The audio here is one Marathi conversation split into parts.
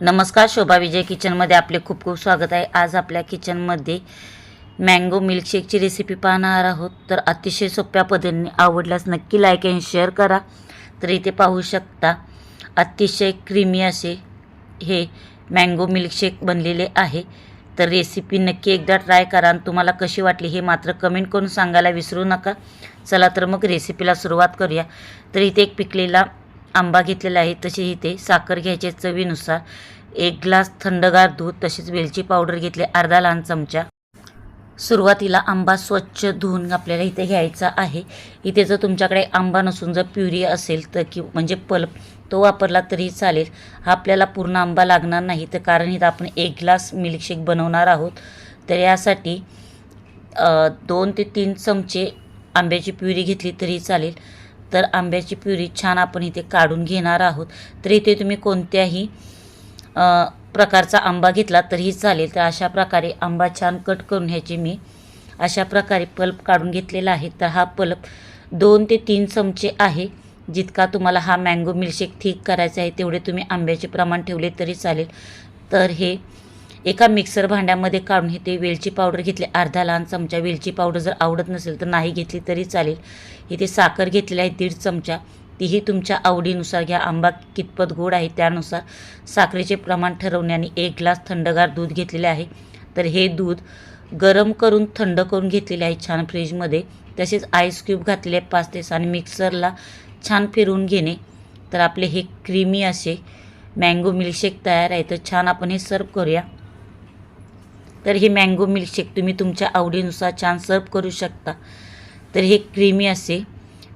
नमस्कार शोभा विजय किचनमध्ये आपले खूप खूप स्वागत आहे. आज आपल्या किचनमध्ये मँगो मिल्कशेकची रेसिपी पाहणार आहोत. तर अतिशय सोप्या पद्धतीने आवडल्यास नक्की लाईक अँड शेअर करा. तर इथे पाहू शकता अतिशय क्रीमी असे हे मँगो मिल्कशेक बनलेले आहे. तर रेसिपी नक्की एकदा ट्राय करा आणि तुम्हाला कशी वाटली हे मात्र कमेंट करून सांगायला विसरू नका. चला तर मग रेसिपीला सुरुवात करूया. तर इथे एक पिकलेला आंबा घेतलेला आहे तसे इथे साखर घ्यायचे चवीनुसार. एक ग्लास थंडगार दूध तसेच वेलची पावडर घेतले अर्धा लहान चमचा. सुरुवातीला आंबा स्वच्छ धुवून आपल्याला इथे घ्यायचा आहे. इथे जर तुमच्याकडे आंबा नसून जर प्युरी असेल तर कि म्हणजे पल्प तो वापरला तरी चालेल. हा आपल्याला पूर्ण आंबा लागणार नाही तर कारण इथं आपण एक ग्लास मिल्कशेक बनवणार आहोत. तर यासाठी दोन ते तीन चमचे आंब्याची प्युरी घेतली तरी चालेल. तर आंब्याची प्युरी छान आपण इथे काढून घेणार आहोत. तर इथे तुम्ही कोणत्याही प्रकारचा आंबा घेतला तरीही चालेल. तर अशा प्रकारे आंबा छान कट करून ह्याची मी. अशा प्रकारे पल्प काढून घेतलेला आहे. तर हा पल्प दोन ते तीन चमचे आहे. जितका तुम्हाला हा मँगो मिल्कशेक थिक करायचा आहे तेवढे तुम्ही आंब्याचे प्रमाण ठेवले तरी चालेल. तर हे एका मिक्सर भांड्यामध्ये काढून हे ते वेलची पावडर घेतली. अर्धा लहान चमचा वेलची पावडर जर आवडत नसेल तर नाही घेतली तरी चालेल. इथे साखर घेतलेली आहे दीड चमचा. तीही तुमच्या आवडीनुसार घ्या. आंबा कितपत गोड आहे त्यानुसार साखरेचे प्रमाण ठरवणे आणि एक ग्लास थंडगार दूध घेतलेले आहे. तर हे दूध गरम करून थंड करून घेतलेले आहे छान फ्रीजमध्ये. तसेच आईस क्यूब घातलेले पाच तेस आणि मिक्सरला छान फिरवून घेणे. तर आपले हे क्रीमी असे मँगो मिल्कशेक तयार आहे. तर छान आपण हे सर्व करूया. तर हे मँगो मिल्कशेक तुम्ही तुमच्या आवडीनुसार छान सर्व करू शकता. तर हे क्रीमी असे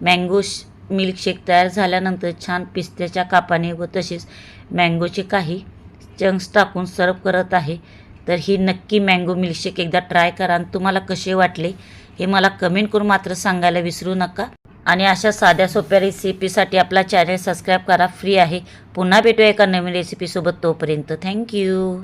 मँगो श मिल्कशेक तयार झाल्यानंतर छान पिस्त्याच्या कापाने व तसेच मँगोचे काही चंक्स टाकून सर्व करत आहे. तर ही नक्की मँगो मिल्कशेक एकदा ट्राय करा आणि तुम्हाला कसे वाटले हे मला कमेंट करून मात्र सांगायला विसरू नका. आणि अशा साध्या सोप्या रेसिपीसाठी आपला चॅनल सबस्क्राईब करा. फ्री आहे. पुन्हा भेटूया एका नवीन रेसिपीसोबत तोपर्यंत. थँक्यू